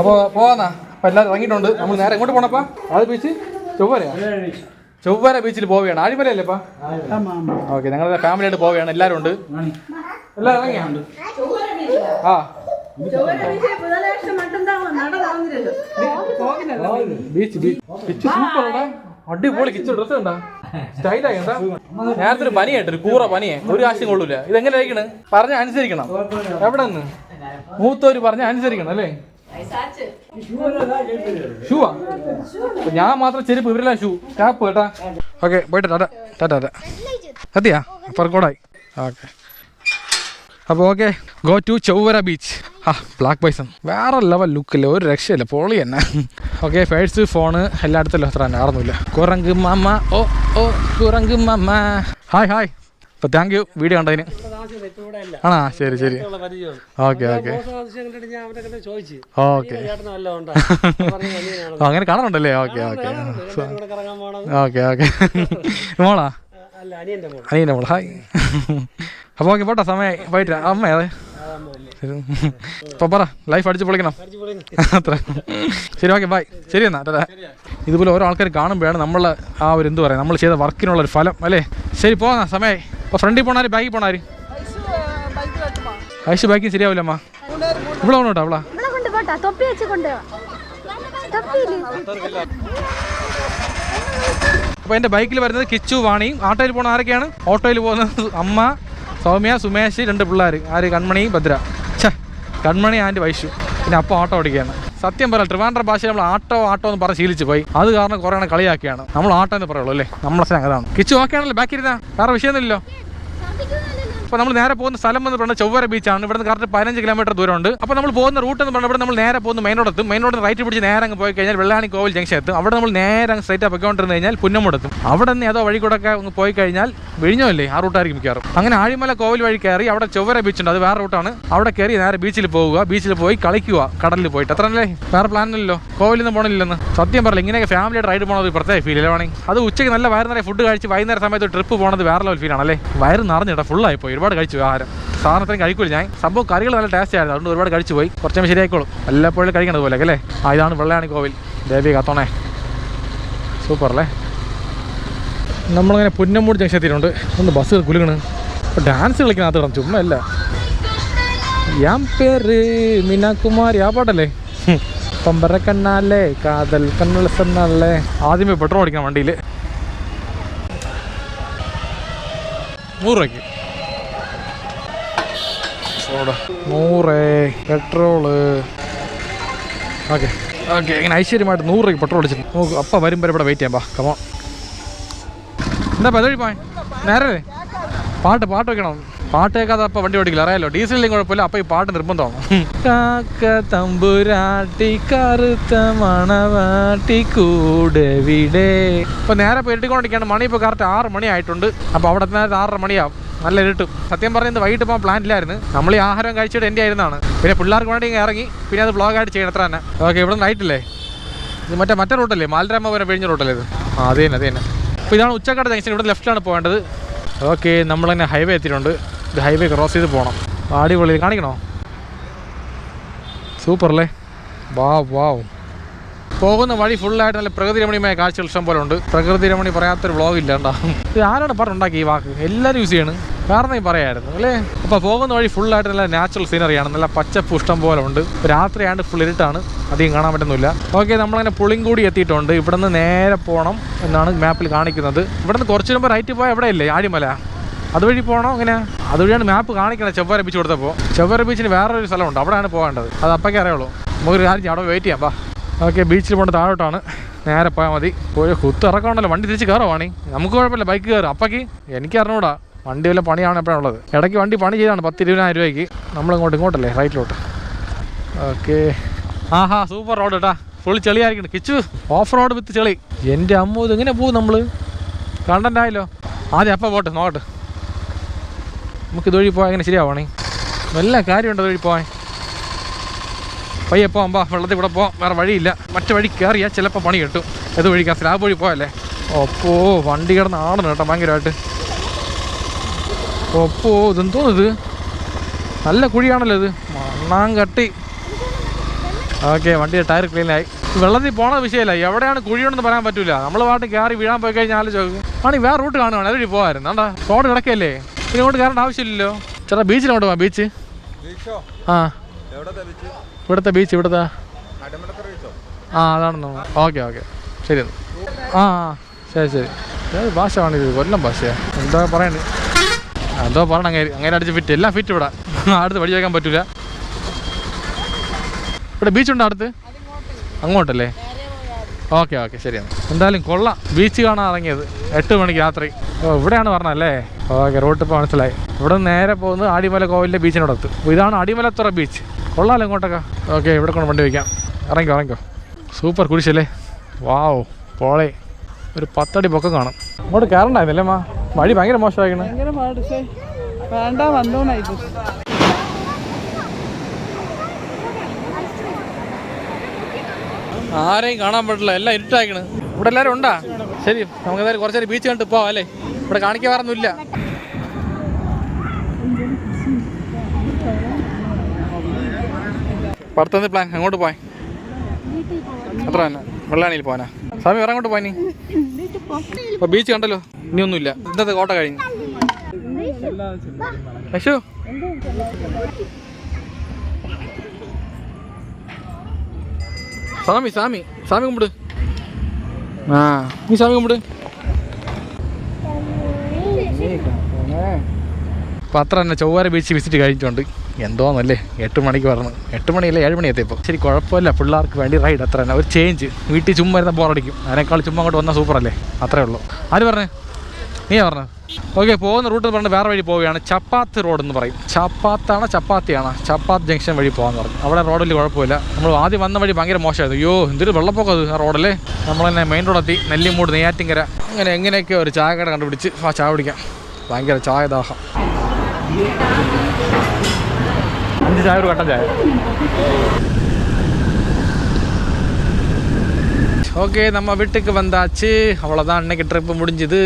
അപ്പോൾ പോവാന്നാ. അപ്പോൾ എല്ലാവരും ഇറങ്ങിയിട്ടുണ്ട്. നമ്മൾ നേരെ എങ്ങോട്ട് പോണപ്പാ അത് ബീച്ച് ചൊവ്വരയാ? ചൊവ്വര ബീച്ചിൽ പോവുകയാണ്. ആഴിമലയല്ലേ അപ്പാ? ഓക്കെ ഞങ്ങളുടെ ഫാമിലിയായിട്ട് പോവുകയാണ്. എല്ലാവരും ഉണ്ട്. ബീച്ച് ബീച്ച് അടിപൊളി കിച്ചു ഡ്രസ് ഉണ്ടാ സ്റ്റൈലായി നേരത്തെ ഒരു പനിയായിട്ട് ഒരു കൂറ പനിയെ. ഒരു ആശയം കൊള്ളൂല. ഇതെങ്ങനെ ആയിരിക്കണ് പറഞ്ഞ അനുസരിക്കണം. എവിടെ നിന്ന് മൂത്തോര് പറഞ്ഞ അനുസരിക്കണം അല്ലേ? ഷൂവാ ഞാൻ മാത്രം ചെരുപ്പ് ഇവരെല്ലാം ഷൂ ക്യാപ്പ് കേട്ടാ. ഓക്കെ പോയിട്ട് ടാറ്റ ടാറ്റ ടാറ്റ. സത്യാ? അപ്പൊ ഓക്കെ അപ്പോൾ okay go to Chowara beach ആ ബ്ലാക്ക് ബൈസൺ വേറെ ലെവൽ ലുക്കില്ല ഒരു രക്ഷയില്ല പോളി തന്നെ. ഓക്കെ ഫേഴ്സ് ഫോണ് എല്ലായിടത്തും അത്ര തന്നെ ആർന്നില്ല കുരങ്ക് മാമ ഓ ഓ കുരങ്ക് മാമ. ഹായ് ഹായ് അപ്പോൾ താങ്ക് യു വീഡിയോ കണ്ടതിന്. ആണോ? ശരി ശരി. ഓക്കെ ഓക്കെ ഓക്കെ അങ്ങനെ കാണാറുണ്ടല്ലേ? ഓക്കെ ഓക്കെ ഓക്കെ ഓക്കെ മോളാ? അനിയന്റെ മോൾ ഹായ്. അപ്പോൾ ഓക്കെ പോട്ടെ സമയമായി പോയിട്ട് അമ്മ അതെ. അപ്പോൾ പറ ലൈഫ് അടിച്ച് പൊളിക്കണം. അത്ര. ശരി ഓക്കെ ബൈ ശരി എന്നാ അതെ ഇതുപോലെ ഓരോ ആൾക്കാർ കാണുമ്പോഴാണ് നമ്മൾ ആ ഒരു എന്ത് പറയാ നമ്മൾ ചെയ്ത വർക്കിനുള്ള ഒരു ഫലം അല്ലേ? ശരി പോന്ന സമയമായി അപ്പോൾ ഫ്രണ്ടിൽ പോണാര് ബാക്കിൽ പോണാര് ഐശു ബാക്കിൽ ശരിയാവില്ല അമ്മ. ഇവിടെ പോണോട്ടോ അവളാ. തൊപ്പി വെച്ച് കൊണ്ടുപോവാ. അപ്പോൾ എന്റെ ബൈക്കിൽ വരുന്നത് കിച്ചു വാണിയും ആട്ടോയിൽ പോകുന്ന ആരൊക്കെയാണ്? ഓട്ടോയിൽ പോകുന്നത് അമ്മ സൗമ്യ സുമേഷ് രണ്ട് പിള്ളേർ ആര്? കൺമണി ഭദ്ര. കൺമണി ആൻഡ് വൈഷു പിന്നെ അപ്പം ഓട്ടോ ഓടിക്കുകയാണ്. സത്യം പറയാം ട്രിവാൻഡ്ര ഭാഷ നമ്മൾ ആട്ടോ ആട്ടോ എന്ന് പറഞ്ഞ് ശീലിച്ച് പോയി. അത് കാരണം കുറേ കളിയാക്കിയാണ് നമ്മൾ ആട്ടോ എന്ന് പറയുള്ളൂ അല്ലേ? നമ്മളെ അങ്ങനെ കിച്ചു ഓക്കെ ആണല്ലോ ബാക്കി ഇരുന്നാ. വേറെ വിഷയമൊന്നുമില്ലല്ലോ. അപ്പോൾ നമ്മൾ നേരെ പോകുന്ന സ്ഥലം എന്ന് പറഞ്ഞാൽ ചൊവ്വര ബീച്ചാണ് ഇവിടുന്ന് കറക്റ്റ് പതിനഞ്ച് കിലോമീറ്റർ ദൂരമുണ്ട്. അപ്പോൾ നമ്മൾ പോകുന്ന റൂട്ട് എന്ന് പറഞ്ഞാൽ ഇവിടെ നമ്മൾ നേരെ പോകുന്ന മെയിൻ റോഡ് എത്തും. മെയിൻ റോഡ് റൈറ്റ് പിടിച്ച് നേരെ അങ്ങ് പോയി കഴിഞ്ഞാൽ വെള്ളാണി കോവിൽ ജംഗ്ഷൻ എത്തും. അവിടെ നമ്മൾ നേരെ അങ്ങ് സ്ട്രൈറ്റ് പൊയ്ക്കൊണ്ടിരുന്ന് കഴിഞ്ഞാൽ പുന്നമുടത്തും അവിടെ നിന്ന് ഏതോ വഴി കൂടെ അങ്ങ് പോയി കഴിഞ്ഞാൽ വിഴിഞ്ഞമല്ലേ ആ റൂട്ടായിരിക്കും മിക്കവാറും. അങ്ങനെ ആഴിമല കോവിൽ വഴി കയറി അവിടെ ചൊവ്വര ബീച്ച് ഉണ്ട്. അത് വേറെ റൂട്ടാണ് അവിടെ കയറി നേരെ ബീച്ചിൽ പോവുക ബീച്ചിൽ പോയി കളിക്കുക. കടലിൽ പോയിട്ട്. അത്ര അല്ലേ? വേറെ പ്ലാൻ ഇല്ലല്ലോ. കോവിലിൽ നിന്ന് പോകണില്ലെന്ന് സത്യം പറയില്ല ഇങ്ങനെയൊക്കെ ഫാമിലിയായിട്ട് റൈഡ് പോകണത് പ്രത്യേക ഫീൽ അല്ലേ വേണമെങ്കിൽ അത് ഉച്ചയ്ക്ക് നല്ല വയറ് നിറയെ ഫുഡ് കഴിച്ച് വൈകുന്നേരം സമയത്ത് ട്രിപ്പ് പോകണത് വേറെ ലെവൽ ഫീൽ ആണല്ലേ? വയറ് നിറഞ്ഞിട്ട് ഫുള്ളായി പോയി. ഒരുപാട് കഴിച്ചു ആഹാരം. സാധനം അത്രയും കഴിക്കൂല ഞാൻ. സംഭവം കറികൾ നല്ല ടേസ്റ്റ് ആയിരുന്നു. അതുകൊണ്ട് ഒരുപാട് കഴിച്ചു പോയി. കുറച്ചും ശരിയായിക്കോളും. എല്ലാപ്പോഴും കഴിക്കണത് പോലെ അല്ലേ? ആ ഇതാണ് വെള്ളയാണി കോവിൽ. ദേവി കാത്തോണേ. സൂപ്പർ അല്ലേ? നമ്മളിങ്ങനെ പുന്നമ്മൂട് ജംഗ്ഷൻ ഒന്ന് ബസ് കുലുങ്ങണ്. അപ്പോൾ ഡാൻസ് കളിക്കുന്ന അത് ചുമ്മാ അല്ല ഞാൻ പേര് മീനാകുമാരി. ആ പാട്ടല്ലേ? പമ്പറ കണ്ണാലേ കാതൽ കണ്ണുള്ള സണ്ണാലേ ആദ്യമേ പെട്രോൾ അടിക്കണം വണ്ടിയിൽ നൂറ് രൂപയ്ക്ക്. സോഡ നൂറ് പെട്രോൾ ഓക്കെ ഓക്കെ ഇങ്ങനെ ഐശ്വര്യമായിട്ട് നൂറ് രൂപ പെട്രോൾ അടിച്ചിട്ട് നോക്ക്. അപ്പം വരും വരെ ഇവിടെ വെയിറ്റ് ചെയ്യാം ബാ കമോ എന്താ പതഴി പോയി? നേരെ. പാട്ട് പാട്ട് വെക്കണം. പാട്ട് കേൾക്കാതെ അപ്പം വണ്ടി ഓടിക്കില്ല. അറിയാലോ ഡീസലിലും കുഴപ്പമില്ല. അപ്പം ഈ പാട്ട് നിർബന്ധമാണ്. കാക്ക തമ്പുരാട്ടി കറുത്ത മണവാട്ടി കൂടെ വിടേ. ഇപ്പം നേരെ പോയി ഇരുട്ടിക്കൊണ്ടിരിക്കുകയാണ്. മണി ഇപ്പോൾ കറക്റ്റ് ആറ് മണിയായിട്ടുണ്ട്. അപ്പോൾ അവിടെ നേരത്തെ ആറര മണിയാവും. നല്ല ഇരുട്ടും സത്യം പറയുന്നത് വൈകിട്ട് പോകാൻ പ്ലാൻ ഇല്ലായിരുന്നു. നമ്മൾ ഈ ആഹാരം കഴിച്ചിട്ട് എന്റെ ആയിരുന്നാണ്. പിന്നെ പിള്ളേർക്ക് വേണ്ടി ഇറങ്ങി പിന്നെ അത് ബ്ലോഗായിട്ട് ചെയ്യണം അത്ര തന്നെ. ഓക്കെ ഇവിടെ നൈറ്റില്ലേ ഇത് മറ്റേ മറ്റേ റൂട്ടല്ലേ മാലരാമപുരം പിഴിഞ്ഞ റൂട്ടല്ലേ ഇത്? ആ അത് തന്നെ അത് തന്നെ. അപ്പോൾ ഇതാണ് ഉച്ചക്കാട് ജംഗ്ഷൻ ഇവിടെ ലെഫ്റ്റിലാണ് പോകേണ്ടത്. ഓക്കെ നമ്മൾ തന്നെ ഹൈവേ എത്തിയിട്ടുണ്ട്. ഇത് ഹൈവേ ക്രോസ് ചെയ്ത് പോകണം അടിപൊളി കാണിക്കണോ? സൂപ്പർ അല്ലേ വാവ് വാവ്. പോകുന്ന വഴി ഫുള്ളായിട്ട് നല്ല പ്രകൃതി രമണീയമായ കാഴ്ചകൾ ഇഷ്ടം പോലെ ഉണ്ട്. പ്രകൃതി രമണി പറയാത്തൊരു വ്ളോഗ് ഇല്ല ഉണ്ടാ ഇത് ആരാണ് പറഞ്ഞുണ്ടാക്കി ഈ വാക്ക്? എല്ലാവരും യൂസ് ചെയ്യണം. കാരണം പറയായിരുന്നു അല്ലേ? അപ്പോൾ പോകുന്ന വഴി ഫുള്ളായിട്ട് നല്ല നാച്ചുറൽ സീനറിയാണ് നല്ല പച്ചപ്പ് ഇഷ്ടം പോലെ ഉണ്ട്. രാത്രിയാണ്ട് ഫുൾ ഇരുട്ടാണ്. അധികം കാണാൻ പറ്റുന്നില്ല. ഓക്കെ നമ്മളങ്ങനെ പുളിങ്കൂടി എത്തിയിട്ടുണ്ട്. ഇവിടുന്ന് നേരെ പോകണം എന്നാണ് മാപ്പിൽ കാണിക്കുന്നത്. ഇവിടുന്ന് കുറച്ചു മുമ്പ് റൈറ്റ് പോയാൽ എവിടെയല്ലേ ആടിമല. അതുവഴി പോകണോ അങ്ങനെ? അതുവഴിയാണ് മാപ്പ് കാണിക്കുന്നത് ചെവ്വാര ബീച്ച് കൊടുത്തപ്പോൾ ചെവ്വാര ബീച്ചിന് വേറൊരു സ്ഥലമുണ്ട്. അവിടെയാണ് പോകേണ്ടത്. അത് അപ്പൊക്കെ അറിയുള്ളൂ. നമുക്കൊരു കാര്യം അവിടെ വെയിറ്റ് ചെയ്യാം വാ. ഓക്കെ ബീച്ചിൽ പോകേണ്ട താഴോട്ടാണ്. നേരെ പോയാൽ മതി. പോയി കുത്ത് ഇറക്കണമല്ലോ വണ്ടി തിരിച്ച് കയറുവാണി നമുക്ക് കുഴപ്പമില്ല. ബൈക്ക് കയറും. അപ്പക്ക്? എനിക്ക് അറിഞ്ഞൂടാ. വണ്ടി വല്ല പണിയാണ് എപ്പോഴാണ് ഉള്ളത്? ഇടയ്ക്ക് വണ്ടി പണി ചെയ്താണ്. പത്ത് ഇരുപതിനായിരം രൂപയ്ക്ക്. നമ്മളിങ്ങോട്ട് ഇങ്ങോട്ടല്ലേ? റൈറ്റിലോട്ട് ഓക്കെ. ആഹാ സൂപ്പർ റോഡ് കേട്ടാ ഫുൾ ചെളിയായിരിക്കണം കിച്ചു ഓഫ് റോഡ് വിത്ത് ചെളി. എന്റെ അമ്മ ഇത് എങ്ങനെ പോകും നമ്മൾ കണ്ടന്റ് ആയല്ലോ. ആദ്യം അപ്പം പോട്ടെ? നോക്കട്ടെ. നമുക്ക് ഇതുവഴി പോയാൽ എങ്ങനെ ശരിയാവണേ വല്ല കാര്യമുണ്ട് ഇതുവഴി പോകാൻ പയ്യെ പോകാം ബാ വെള്ളത്തിൽ കൂടെ പോവാം വേറെ വഴിയില്ല. മറ്റു വഴി കയറിയാൽ ചിലപ്പോൾ പണി കിട്ടും. ഏത് വഴിക്കാ? സ്ലാബ് വഴി പോയല്ലേ ഒപ്പോ വണ്ടി കിടന്ന് ആടണം കേട്ടോ ഭയങ്കരമായിട്ട് ഒപ്പോ ഇതെന്തോന്നു ഇത് നല്ല കുഴിയാണല്ലോ ഇത്. മണ്ണാം കട്ടി. ഓക്കെ വണ്ടിയുടെ ടയർ ക്ലീൻ ആയി വെള്ളത്തിൽ പോണ വിഷയമല്ല എവിടെയാണ് കുഴിയുണ്ടെന്ന് പറയാൻ പറ്റൂല. നമ്മൾ പാട്ട് കയറി വീഴാൻ പോയി കഴിഞ്ഞാൽ ആലോചിക്കും ആണെങ്കിൽ വേറെ റൂട്ട് കാണുവാണ് അതുവഴി പോകായിരുന്നു എന്താ റോഡ് കിടക്കല്ലേ പിന്നെ ഇങ്ങോട്ട് കയറേണ്ട ആവശ്യമില്ലല്ലോ. ചേട്ടാ ബീച്ചിലോട്ട് പോവാം ബീച്ച്? ആ. ഇവിടുത്തെ ബീച്ച് ഇവിടുത്തെ ആ അതാണെന്ന്. Okay okay. ശരി. ആ ആ ശരി ശരി. ഏത് ഭാഷയാണ് ഇത്. കൊല്ലം ഭാഷയാ. എന്താ പറയണ്ടേ എന്തോ പറയണം അങ്ങനെ അങ്ങനെ അടിച്ച് ഫിറ്റ് എല്ലാം ഫിറ്റ് ഇവിടെ. അടുത്ത് വഴി വയ്ക്കാൻ പറ്റൂല. ഇവിടെ ബീച്ചുണ്ടോ അടുത്ത്? അങ്ങോട്ടല്ലേ? Okay okay. ശരിയാണ് എന്തായാലും കൊള്ളാം. ബീച്ച് കാണാൻ ഇറങ്ങിയത്. എട്ട് മണിക്ക് രാത്രി. ഓ ഇവിടെയാണ് പറഞ്ഞല്ലേ ഓക്കെ റോട്ട് ഇപ്പോൾ മനസ്സിലായി. ഇവിടെ നിന്ന് നേരെ പോകുന്നത് ആടിമല കോവിലിന്റെ ബീച്ചിനോടത്ത് ഇതാണ് അടിമലത്തുറ ബീച്ച് കൊള്ളാമല്ലോ ഇങ്ങോട്ടൊക്കെ. ഓക്കെ ഇവിടെ കൊണ്ട് വണ്ടി വയ്ക്കാം ഇറങ്ങിക്കോ ഇറങ്ങിക്കോ. സൂപ്പർ കുരിശല്ലേ? വാവ് പോളെ. ഒരു പത്തടി പൊക്കം കാണും. ഇങ്ങോട്ട് കയറണ്ടായിരുന്നല്ലേ മാ വഴി ഭയങ്കര മോശമായിക്കണേ. വേണ്ട ആരെയും കാണാൻ പറ്റില്ല. എല്ലാം ഇരുട്ടായിക്കണ്. ഇവിടെ എല്ലാവരും ഉണ്ടാ? ശരി നമുക്ക് എന്തായാലും കുറച്ചു നേരം ബീച്ച് കണ്ട് പോവാം അല്ലേ? ഇവിടെ കാണിക്കാറൊന്നുമില്ല അടുത്തത് പ്ലാൻ എങ്ങോട്ട് പോയി. അത്ര തന്നെ. വെള്ളാണിയിൽ പോവാനാ. സ്വാമി വേറെ അങ്ങോട്ട് പോയി അപ്പോൾ ബീച്ച് കണ്ടല്ലോ. ഇനിയൊന്നുമില്ല ഇന്നത്തെ കോട്ട കഴിഞ്ഞു. യശു സ്വാമി സ്വാമി. സ്വാമി കുമ്പിട്. ആ. നീ സ്വാമി കുമ്പിട് പത്ര തന്നെ ചൊവ്വാര ബീച്ച് വിസിറ്റ് കഴിഞ്ഞിട്ടുണ്ട്. എന്തോന്നല്ലേ? എട്ട് മണിക്ക് പറഞ്ഞു എട്ട് മണിയല്ല? ഏഴ് മണി എത്തിയപ്പോൾ ശരി കുഴപ്പമില്ല. പിള്ളേർക്ക് വേണ്ടി റൈഡ് അത്ര തന്നെ ഒരു ചേഞ്ച് വീട്ടിൽ ചുമ്മാ ഇരുന്ന ബോറടിക്കും അതിനേക്കാൾ ചുമ്മാ അങ്ങോട്ട് വന്നാൽ സൂപ്പറല്ലേ അത്രേ ഉള്ളൂ. ആര് പറഞ്ഞേ? നീ പറഞ്ഞു. ഓക്കെ പോകുന്ന റൂട്ട് പറഞ്ഞ് വേറെ വഴി പോവുകയാണ്. ചപ്പാത്ത് റോഡ് എന്ന് പറയും. ചപ്പാത്താണ് ചപ്പാത്തിയാണ്? ചപ്പാത്ത് ജംഗ്ഷൻ വഴി പോകാമെന്ന് പറഞ്ഞു. അവിടെ റോഡിൽ കുഴപ്പമില്ല. നമ്മൾ ആദ്യം വന്ന വഴി ഭയങ്കര മോശമായിരുന്നു. അയ്യോ എന്തൊരു വെള്ളപ്പൊക്കം അത് ആ റോഡല്ലേ നമ്മൾ തന്നെ മെയിൻ റോഡെത്തി നെല്ലിമൂട് നെയ്യാറ്റിങ്കര അങ്ങനെ എങ്ങനെയൊക്കെ ഒരു ചായ കട കണ്ടുപിടിച്ച് ആ ചായ കുടിക്കാം. ഭയങ്കര ചായ ദാഹം. അഞ്ച് ചായ ഒരു കട്ടൻ ചായ. ஓகே நம்ம வீட்டுக்கு வந்தாச்சு அவ்வளோதான் அன்னைக்கு ட்ரிப்பு முடிஞ்சுது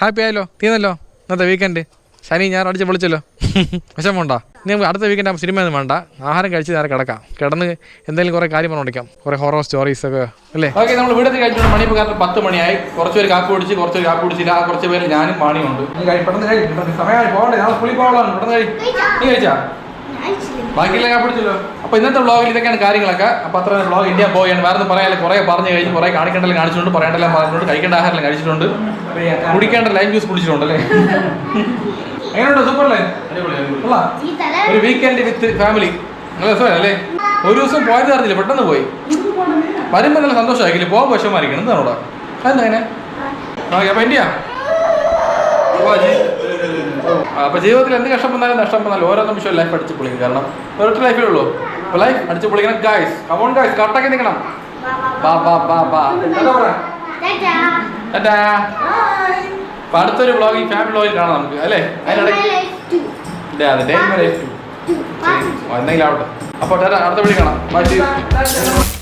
ഹാപ്പി ആയല്ലോ തീർന്നല്ലോ ഇന്നത്തെ വീക്കെൻഡ് ശനി ഞാൻ അടിച്ച് പൊളിച്ചല്ലോ വിഷമമുണ്ടോ ഇനി നമുക്ക് അടുത്ത വീക്കെൻഡ് ആകുമ്പോൾ സിനിമ ഒന്നും വേണ്ട ആഹാരം കഴിച്ച് നേരെ കിടക്കാം കിടന്ന് എന്തെങ്കിലും കുറേ കാര്യം പറഞ്ഞോണ്ടിരിക്കാം കുറേ ഹൊറർ സ്റ്റോറീസ് ഒക്കെ അല്ലേ ഓക്കെ നമ്മൾ വീടത്തിൽ കഴിച്ചിട്ട് മണി ഇപ്പോൾ കാരണം പത്ത് മണിയായി കുറച്ച് പേര് കാപ്പി കുടിച്ച് കുറച്ച് പേര് കാപ്പി കുടിച്ചില്ല ആ കുറച്ച് പേര് ഞാനും മാണിയുണ്ട് നീ കഴി പെട്ടെന്ന് കഴി പെട്ടെന്ന് സമയമായി പോകണ്ടേ നാളെ സ്കൂളിൽ പോകാനുള്ളതാണ് പെട്ടെന്ന് കഴി നീ കഴിച്ചാ ബാക്കിയെല്ലാം കാപ്പി കുടിച്ചല്ലോ അപ്പോൾ ഇന്നത്തെ വ്ളോഗിൽ ഇതൊക്കെയാണ് കാര്യങ്ങളൊക്കെ. അപ്പൊ അത്ര വ്ളോഗ് ഇന്ത്യ പോവുകയാണ്. വേറെ ഒന്നും പറയാനില്ല. കുറേ പറഞ്ഞു കഴിഞ്ഞ് കുറേ കാണിക്കേണ്ടെല്ലാം കാണിച്ചിട്ടുണ്ട്. പറയേണ്ടെല്ലാം പറഞ്ഞിട്ടുണ്ട്. കഴിക്കേണ്ട ആഹാരം കഴിച്ചിട്ടുണ്ട്. കുടിക്കേണ്ട ലൈം ജ്യൂസ് കുടിച്ചിട്ടുണ്ട് അല്ലേ? എങ്ങനെയുണ്ട്? സൂപ്പർ അല്ലേ ഒരു വീക്കെൻഡ് വിത്ത് ഫാമിലി നല്ല രസമല്ലേ ഒരു ദിവസം പോയത് അറിഞ്ഞില്ല. പെട്ടെന്ന് പോയി. വരുമ്പോൾ നല്ല സന്തോഷമായിരിക്കില്ല? പോകാൻ വിഷമായിരിക്കണം എന്താണ് അതെന്താ അങ്ങനെ ഓക്കെ അപ്പോൾ ഇന്ത്യ അപ്പോൾ ജീവിതത്തിൽ എന്ത് കഷ്ടം വന്നാലും നഷ്ടം വന്നാലും ഓരോ നിമിഷവും ലൈഫ് അടിച്ച് പൊളിക്കും. കാരണം ഒരൊറ്റ ലൈഫേ ഉള്ളൂ. അപ്പോൾ ലൈഫ് അടിച്ച് പൊളിക്കണം ഗായ്സ് കമോൺ ഗായ്സ് കറക്റ്റാക്കി നിൽക്കണം ബാ ബാ ബാ ബാ. എന്താ പറയാ? ടാറ്റാ. അടുത്തൊരു വ്ളോഗ് വ്ളോഗിൽ ഫാമിലി വ്ളോഗിൽ കാണാം നമുക്ക് അല്ലേ? അതിനിടയ്ക്ക് അതെ ഡേ ലൈഫ് ടു എന്തെങ്കിലും ആവട്ടെ അപ്പോൾ അടുത്ത വീഡിയോ കാണാം. ബൈ